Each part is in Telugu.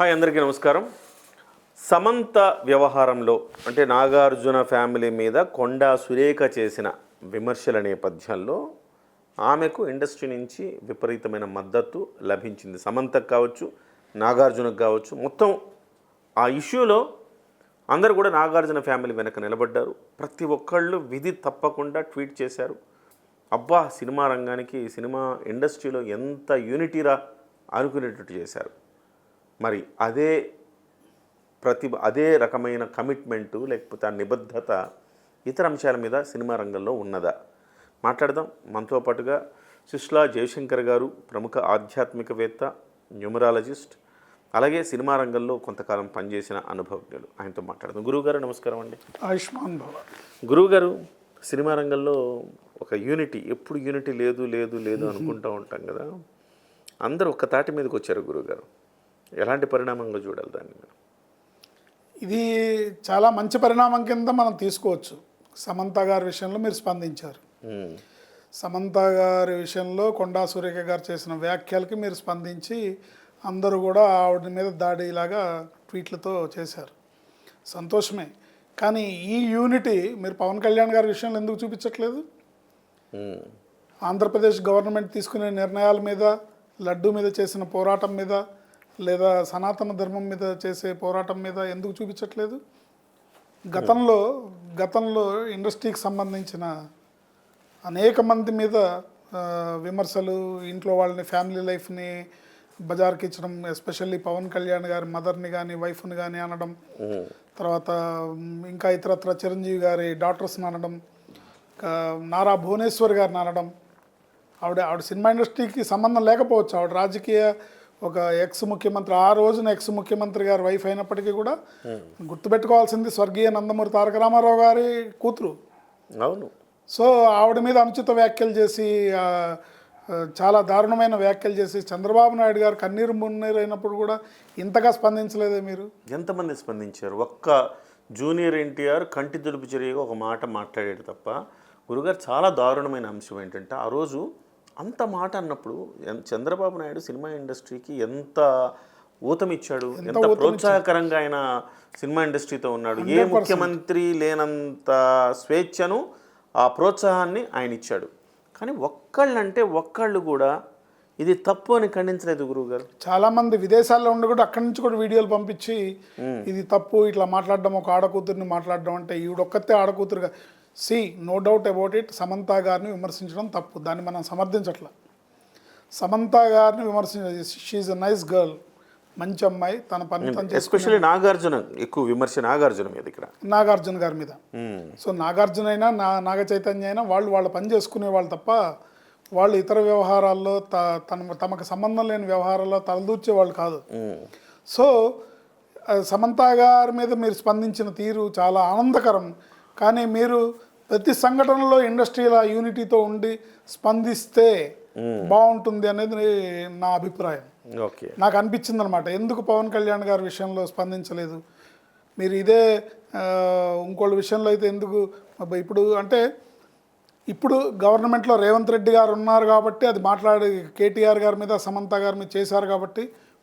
హాయ్ అందరికీ నమస్కారం. సమంత వ్యవహారంలో అంటే నాగార్జున ఫ్యామిలీ మీద కొండా సురేఖ చేసిన విమర్శల నేపథ్యంలో ఆమెకు ఇండస్ట్రీ నుంచి విపరీతమైన మద్దతు లభించింది. సమంతకు కావచ్చు నాగార్జునకు కావచ్చు. మొత్తం ఆ ఇష్యూలో అందరూ కూడా నాగార్జున ఫ్యామిలీ వెనక నిలబడ్డారు. ప్రతి ఒక్కళ్ళు విధి తప్పకుండా ట్వీట్ చేశారు. అబ్బా సినిమా రంగానికి సినిమా ఇండస్ట్రీలో ఎంత యూనిటీరా అనుకునేటట్టు చేశారు. మరి అదే ప్రతిభ అదే రకమైన కమిట్మెంటు లేకపోతే ఆ నిబద్ధత ఇతర అంశాల మీద సినిమా రంగంలో ఉన్నదా? మాట్లాడదాం. మనతో పాటుగా సుష్లా జయశంకర్ గారు ప్రముఖ ఆధ్యాత్మికవేత్త న్యూమరాలజిస్ట్ అలాగే సినిమా రంగంలో కొంతకాలం పనిచేసిన అనుభవజ్ఞులు. ఆయనతో మాట్లాడదాం. గురువుగారు నమస్కారం అండి. ఆయుష్మాన్ భవ. గురువుగారు సినిమా రంగంలో ఒక యూనిటీ ఎప్పుడు యూనిటీ లేదు లేదు లేదు అనుకుంటూ ఉంటాం కదా. అందరూ ఒక్క తాటి మీదకి వచ్చారు గురువుగారు. ఎలాంటి పరిణామంగా చూడాలి దాన్ని ఇది చాలా మంచి పరిణామం కింద మనం తీసుకోవచ్చు. సమంత గారి విషయంలో మీరు స్పందించారు. సమంత గారి విషయంలో కొండా సురేఖ గారు చేసిన వ్యాఖ్యలకి మీరు స్పందించి అందరూ కూడా ఆవిడ మీద దాడిలాగా ట్వీట్లతో చేశారు. సంతోషమే. కానీ ఈ యూనిటీ మీరు పవన్ కళ్యాణ్ గారి విషయంలో ఎందుకు చూపించట్లేదు. ఆంధ్రప్రదేశ్ గవర్నమెంట్ తీసుకునే నిర్ణయాల మీద లడ్డు మీద చేసిన పోరాటం మీద లేదా సనాతన ధర్మం మీద చేసే పోరాటం మీద ఎందుకు చూపించట్లేదు? గతంలో గతంలో ఇండస్ట్రీకి సంబంధించిన అనేక మంది మీద విమర్శలు ఇంట్లో వాళ్ళని ఫ్యామిలీ లైఫ్ని బజార్కి ఇచ్చడం ఎస్పెషల్లీ పవన్ కళ్యాణ్ గారి మదర్ని కానీ వైఫ్ని కానీ అనడం తర్వాత ఇంకా ఇతరత్ర చిరంజీవి గారి డాక్టర్స్ని అనడం ఇంకా నారా భువనేశ్వర్ గారిని అనడం ఆవిడ ఆవిడ సినిమా ఇండస్ట్రీకి సంబంధం లేకపోవచ్చు. ఆవిడ రాజకీయ ఒక ఎక్స్ ముఖ్యమంత్రి ఆ రోజున ఎక్స్ ముఖ్యమంత్రి గారి వైఫ్ అయినప్పటికీ కూడా గుర్తుపెట్టుకోవాల్సింది స్వర్గీయ నందమూరి తారక రామారావు గారి కూతురు. అవును. సో ఆవిడ మీద అనుచిత వ్యాఖ్యలు చేసి చాలా దారుణమైన వ్యాఖ్యలు చేసి చంద్రబాబు నాయుడు గారు కన్నీరు మున్నీరు అయినప్పుడు కూడా ఇంతగా స్పందించలేదే మీరు? ఎంతమంది స్పందించారు? ఒక్క జూనియర్ ఎన్టీఆర్ కంటి దులుపు చర్యగా ఒక మాట మాట్లాడాడు తప్ప గురుగారు చాలా దారుణమైన అంశం ఏంటంటే ఆ రోజు అంత మాట అన్నప్పుడు చంద్రబాబు నాయుడు సినిమా ఇండస్ట్రీకి ఎంత ఊతమిచ్చాడు ఎంత ప్రోత్సాహకరంగా ఆయన సినిమా ఇండస్ట్రీతో ఉన్నాడు ఏ ముఖ్యమంత్రి లేనంత స్వేచ్ఛను ఆ ప్రోత్సాహాన్ని ఆయన ఇచ్చాడు. కానీ ఒక్కళ్ళంటే ఒక్కళ్ళు కూడా ఇది తప్పు అని ఖండించలేదు గురువుగారు. చాలా మంది విదేశాల్లో ఉండి కూడా అక్కడి నుంచి కూడా వీడియోలు పంపించి ఇది తప్పు ఇట్లా మాట్లాడడం ఒక ఆడకూతురిని మాట్లాడడం అంటే ఈవిడొక్కతే ఆడకూతురుగా. See no doubt about it Samantha గారిని విమర్శించడం తప్పు. దాన్ని మనం సమర్థించట్ల. సమంత గారిని విమర్శించ షీఈ్ నైస్ గర్ల్ మంచి అమ్మాయి తన పని ఎస్పెషల్లీ నాగార్జున ఎక్కువ విమర్శ నాగార్జున మీద ఇక్కడ. నాగార్జున గారి మీద. మ్మ్. సో నాగార్జున అయినా నా నాగ చైతన్య అయినా వాళ్ళు వాళ్ళ పని చేసుకునే వాళ్ళు తప్ప వాళ్ళు ఇతర వ్యవహారాల్లో త తన తమకు సంబంధం లేని వ్యవహారాల్లో తలదూర్చే వాళ్ళు కాదు. మ్మ్. సో సమంత గారి మీద మీరు స్పందించిన తీరు చాలా ఆనందకరం. కానీ మీరు ప్రతి సంఘటనలో ఇండస్ట్రీల యూనిటీతో ఉండి స్పందిస్తే బాగుంటుంది అనేది నా అభిప్రాయం. ఓకే. నాకు అనిపించింది అనమాట ఎందుకు పవన్ కళ్యాణ్ గారి విషయంలో స్పందించలేదు? మీరు ఇదే ఇంకోళ్ళ విషయంలో అయితే ఎందుకు? ఇప్పుడు అంటే ఇప్పుడు గవర్నమెంట్లో రేవంత్ రెడ్డి గారు ఉన్నారు కాబట్టి అది మాట్లాడి కేటీఆర్ గారి మీద సమంత గారి మీద చేశారు కాబట్టి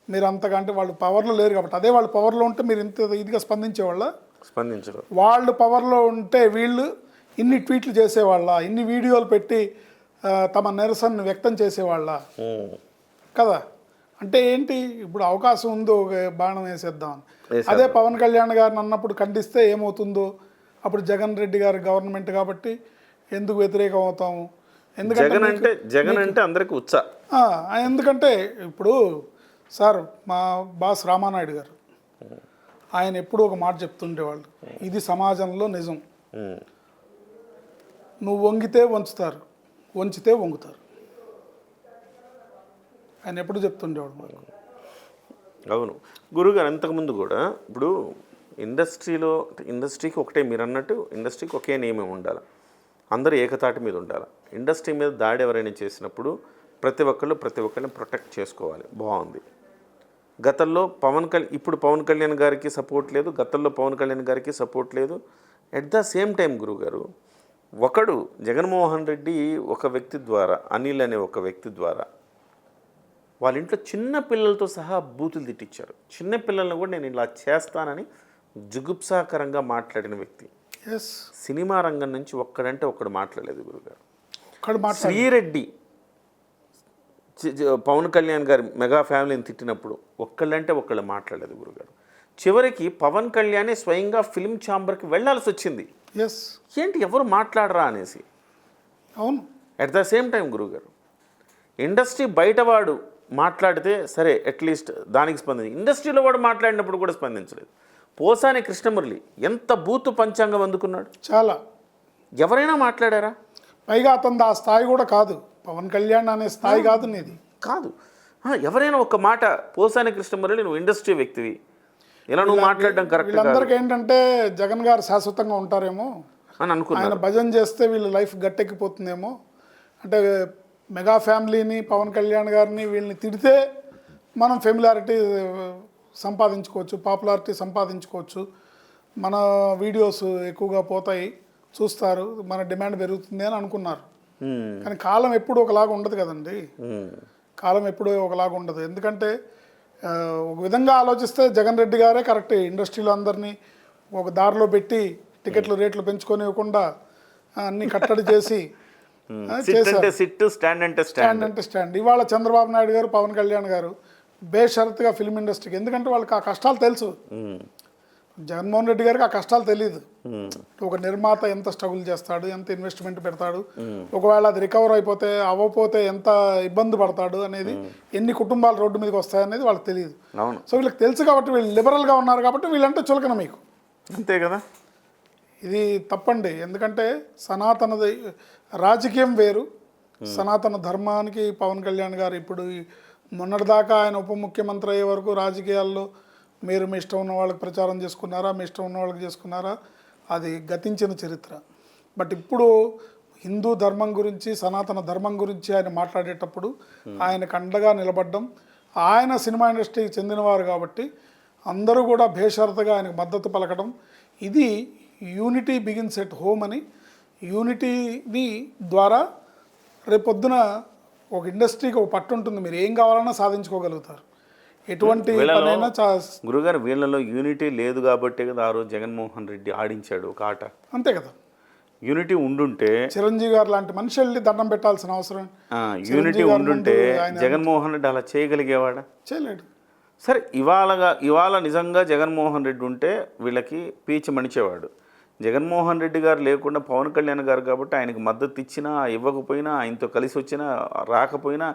మీరు అంతగా అంటే వాళ్ళు పవర్లో లేరు కాబట్టి అదే వాళ్ళు పవర్లో ఉంటే మీరు ఇంత ఇదిగా స్పందించేవాళ్ళ? స్పందించరు. వాళ్ళు పవర్లో ఉంటే వీళ్ళు ఇన్ని ట్వీట్లు చేసేవాళ్ళ ఇన్ని వీడియోలు పెట్టి తమ నిరసనను వ్యక్తం చేసేవాళ్ళ. కదా? అంటే ఏంటి? ఇప్పుడు అవకాశం ఉందో ఒక బాణం వేసేద్దాం. అదే పవన్ కళ్యాణ్ గారిని అన్నప్పుడు ఖండిస్తే ఏమవుతుందో? అప్పుడు జగన్ రెడ్డి గారి గవర్నమెంట్ కాబట్టి ఎందుకు వ్యతిరేకం అవుతాము? ఎందుకంటే జగన్ అంటే జగన్ అంటే అందరికి ఉత్సా. ఆ, ఎందుకంటే ఇప్పుడు సార్ మా బాస్ రామానాయుడు గారు. ఆయన ఎప్పుడూ ఒక మాట చెప్తుండేవాళ్ళు. ఇది సమాజంలో నిజం. నువ్వు వంగితే వంచుతారు వంచితే వంగుతారు. ఆయన ఎప్పుడు చెప్తుండేవాడు మాకు. అవును. గురుగారు అంతకుముందు కూడా ఇప్పుడు ఇండస్ట్రీలో ఇండస్ట్రీకి ఒకటే మీరు అన్నట్టు ఇండస్ట్రీకి ఒకే నియమం ఉండాలి. అందరూ ఏకతాటి మీద ఉండాలి. ఇండస్ట్రీ మీద దాడి ఎవరైనా చేసినప్పుడు ప్రతి ఒక్కళ్ళు ప్రతి ఒక్కరిని ప్రొటెక్ట్ చేసుకోవాలి. బాగుంది. గతంలో పవన్ కళ్యాణ్ ఇప్పుడు పవన్ కళ్యాణ్ గారికి సపోర్ట్ లేదు గతంలో పవన్ కళ్యాణ్ గారికి సపోర్ట్ లేదు. ఎట్ ద సేమ్ టైం గురుగారు ఒకడు జగన్మోహన్ రెడ్డి ఒక వ్యక్తి ద్వారా అనిల్ అనే ఒక వ్యక్తి ద్వారా వాళ్ళ ఇంట్లో చిన్న పిల్లలతో సహా బూతులు తిట్టించారు. చిన్న పిల్లల్ని కూడా నేను ఇలా చేస్తానని జుగుప్సాకరంగా మాట్లాడిన వ్యక్తి. సినిమా రంగం నుంచి ఒక్కడంటే ఒక్కడు మాట్లాడలేదు గురుగారు. శ్రీరెడ్డి పవన్ కళ్యాణ్ గారి మెగా ఫ్యామిలీని తిట్టినప్పుడు ఒక్కళ్ళంటే ఒక్కళ్ళు మాట్లాడలేదు గురుగారు. చివరికి పవన్ కళ్యాణే స్వయంగా ఫిల్మ్ ఛాంబర్కి వెళ్ళాల్సి వచ్చింది. ఎస్ ఏంటి ఎవరు మాట్లాడరా అనేసి? అవును. అట్ ద సేమ్ టైం గురుగారు ఇండస్ట్రీ బయటవాడు మాట్లాడితే సరే అట్లీస్ట్ దానికి స్పందించి ఇండస్ట్రీలో వాడు మాట్లాడినప్పుడు కూడా స్పందించలేదు. పోసాని కృష్ణమురళి ఎంత బూతు పంచాంగం అందుకున్నాడు? చాలా. ఎవరైనా మాట్లాడారా? పైగా అతను ఆ స్థాయి కూడా కాదు. పవన్ కళ్యాణ్ అనే స్థాయి కాదు నీది. కాదు. ఎవరైనా ఒక మాట పోసాని కృష్ణమురళి నువ్వు ఇండస్ట్రీ వ్యక్తివి. ఇలా నువ్వు మాట్లాడడం కరెక్ట్ వీళ్ళందరికీ ఏంటంటే జగన్ గారు శాశ్వతంగా ఉంటారేమో? అని అనుకున్నాను ఆయన భజన చేస్తే వీళ్ళ లైఫ్ గట్టెక్కిపోతుందేమో? అంటే మెగా ఫ్యామిలీని పవన్ కళ్యాణ్ గారిని వీళ్ళని తిడితే మనం ఫెమిలారిటీ సంపాదించుకోవచ్చు పాపులారిటీ సంపాదించుకోవచ్చు. మన వీడియోస్ ఎక్కువగా పోతాయి చూస్తారు మన డిమాండ్ పెరుగుతుంది అని అనుకున్నారు. కానీ కాలం ఎప్పుడు ఒకలాగా ఉండదు కదండి. ఉమ్, కాలం ఎప్పుడూ ఒకలాగా ఉండదు. ఎందుకంటే ఒక విధంగా ఆలోచిస్తే జగన్ రెడ్డి గారే కరెక్ట్. ఇండస్ట్రీలో అందరినీ ఒక దారిలో పెట్టి టికెట్లు రేట్లు పెంచుకొని ఇవ్వకుండా ఆ, అన్ని కట్టడి చేసి స్టాండ్ అంటే స్టాండ్ స్టాండ్ అంటే స్టాండ్ ఇవాళ చంద్రబాబు నాయుడు గారు పవన్ కళ్యాణ్ గారు బేషరతుగా ఫిల్మ్ ఇండస్ట్రీకి ఎందుకంటే వాళ్ళకి ఆ కష్టాలు తెలుసు. జగన్మోహన్ రెడ్డి గారికి ఆ కష్టాలు తెలియదు ఒక నిర్మాత ఎంత స్ట్రగుల్ చేస్తాడు ఎంత ఇన్వెస్ట్మెంట్ పెడతాడు ఒకవేళ అది రికవర్ అయిపోతే అవ్వకపోతే ఎంత ఇబ్బంది పడతాడు అనేది ఎన్ని కుటుంబాలు రోడ్డు మీదకి వస్తాయనేది వాళ్ళకి తెలియదు సో వీళ్ళకి తెలుసు కాబట్టి వీళ్ళు లిబరల్గా ఉన్నారు కాబట్టి వీళ్ళంటే చులకన మీకు. అంతే కదా? ఇది తప్పండి. ఎందుకంటే సనాతనది రాజకీయం వేరు. సనాతన ధర్మానికి పవన్ కళ్యాణ్ గారు ఇప్పుడు మొన్నటిదాకా ఆయన ఉప ముఖ్యమంత్రి అయ్యే వరకు రాజకీయాల్లో మీరు మీ ఇష్టం ఉన్న వాళ్ళకి ప్రచారం చేసుకున్నారా మీ ఇష్టం ఉన్న వాళ్ళకి చేసుకున్నారా అది గతించిన చరిత్ర. బట్ ఇప్పుడు హిందూ ధర్మం గురించి సనాతన ధర్మం గురించి ఆయన మాట్లాడేటప్పుడు ఆయనకు అండగా నిలబడడం ఆయన సినిమా ఇండస్ట్రీకి చెందినవారు కాబట్టి అందరూ కూడా భేషరతగా ఆయనకు మద్దతు పలకడం ఇది యూనిటీ బిగిన్స్ ఎట్ హోమ్ అని యూనిటీని ద్వారా రేపొద్దున ఒక ఇండస్ట్రీకి ఒక పట్టు ఉంటుంది. మీరు ఏం కావాలన్నా సాధించుకోగలుగుతారు. ఎటువంటి గురుగారు వీళ్ళలో యూనిటీ లేదు కాబట్టే కదా ఆ రోజు జగన్మోహన్ రెడ్డి ఆడించాడు ఒక ఆట. అంతే కదా. యూనిటీ ఉండుంటే చిరంజీవి గారు లాంటి మనిషి వెళ్ళి దండం పెట్టాల్సిన అవసరం. యూనిటీ ఉండుంటే జగన్మోహన్ రెడ్డి అలా చేయగలిగేవాడా? చేయలేడు. సరే ఇవాళగా ఇవాళ నిజంగా జగన్మోహన్ రెడ్డి ఉంటే వీళ్ళకి పీచి మణిచేవాడు జగన్మోహన్ రెడ్డి గారు లేకుండా పవన్ కళ్యాణ్ గారు కాబట్టి ఆయనకు మద్దతు ఇచ్చినా ఇవ్వకపోయినా ఆయనతో కలిసి వచ్చినా రాకపోయినా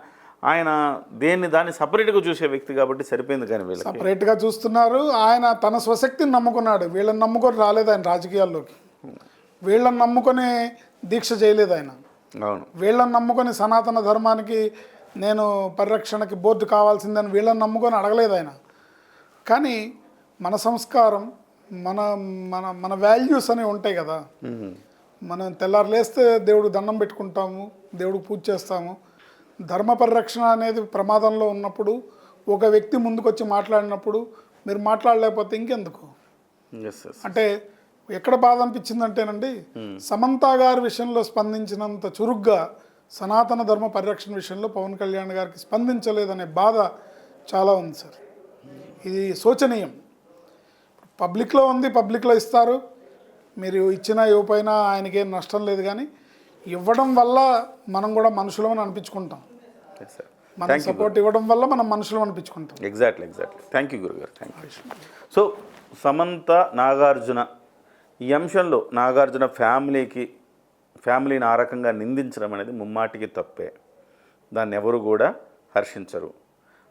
ఆయన దేన్ని దాన్ని సపరేట్గా చూసే వ్యక్తి కాబట్టి సరిపోయింది కానీ వీళ్ళకి. సపరేట్గా చూస్తున్నారు. ఆయన తన స్వశక్తిని నమ్ముకున్నాడు. వీళ్ళని నమ్ముకొని రాలేదు ఆయన రాజకీయాల్లోకి. వీళ్ళని నమ్ముకొని దీక్ష చేయలేదు ఆయన. అవును. వీళ్ళని నమ్ముకొని సనాతన ధర్మానికి నేను పరిరక్షణకి బోర్డు కావాల్సిందని వీళ్ళని నమ్ముకొని అడగలేదు ఆయన. కానీ మన సంస్కారం మన మన మన వాల్యూస్ అనేవి ఉంటాయి కదా. మనం తెల్లారు లేస్తే దేవుడు దండం పెట్టుకుంటాము దేవుడికి పూజ చేస్తాము. ధర్మ పరిరక్షణ అనేది ప్రమాదంలో ఉన్నప్పుడు ఒక వ్యక్తి ముందుకొచ్చి మాట్లాడినప్పుడు మీరు మాట్లాడలేకపోతే ఇంకెందుకు? అంటే ఎక్కడ బాధ అనిపించిందంటేనండి సమంత గారి విషయంలో స్పందించినంత చురుగ్గా సనాతన ధర్మ పరిరక్షణ విషయంలో పవన్ కళ్యాణ్ గారికి స్పందించలేదనే బాధ చాలా ఉంది సార్. ఇది శోచనీయం. పబ్లిక్లో ఉంది పబ్లిక్లో ఇస్తారు. మీరు ఇచ్చినా ఇవ్వపోయినా ఆయనకేం నష్టం లేదు కానీ ఇవ్వడం వల్ల మనం కూడా మనుషులమని అనిపించుకుంటాం. ఎస్ సార్ మన సపోర్ట్ ఇవ్వడం వల్ల మనం మనుషులం అనిపించుకుంటాం. ఎగ్జాక్ట్లీ ఎగ్జాక్ట్లీ థ్యాంక్ యూ గురుగారు thank you so Samantha Nagarjuna ఈ అంశంలో నాగార్జున ఫ్యామిలీకి ఫ్యామిలీని ఆ రకంగా నిందించడం అనేది ముమ్మాటికి తప్పే. దాన్ని ఎవరు కూడా హర్షించరు.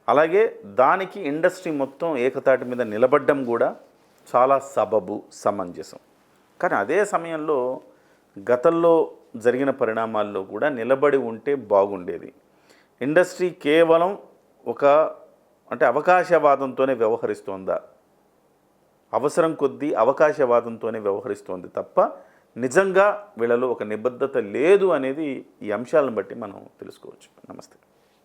అలాగే దానికి ఇండస్ట్రీ మొత్తం ఏకతాటి మీద నిలబడ్డం కూడా చాలా సబబు సమంజసం. కానీ అదే సమయంలో గతంలో జరిగిన పరిణామాల్లో కూడా నిలబడి ఉంటే బాగుండేది. ఇండస్ట్రీ కేవలం ఒక అంటే అవకాశవాదంతోనే వ్యవహరిస్తోందా? అవసరం కొద్దీ అవకాశవాదంతోనే వ్యవహరిస్తోంది తప్ప నిజంగా వీళ్ళలో ఒక నిబద్ధత లేదు అనేది ఈ అంశాలను బట్టి మనం తెలుసుకోవచ్చు. నమస్తే.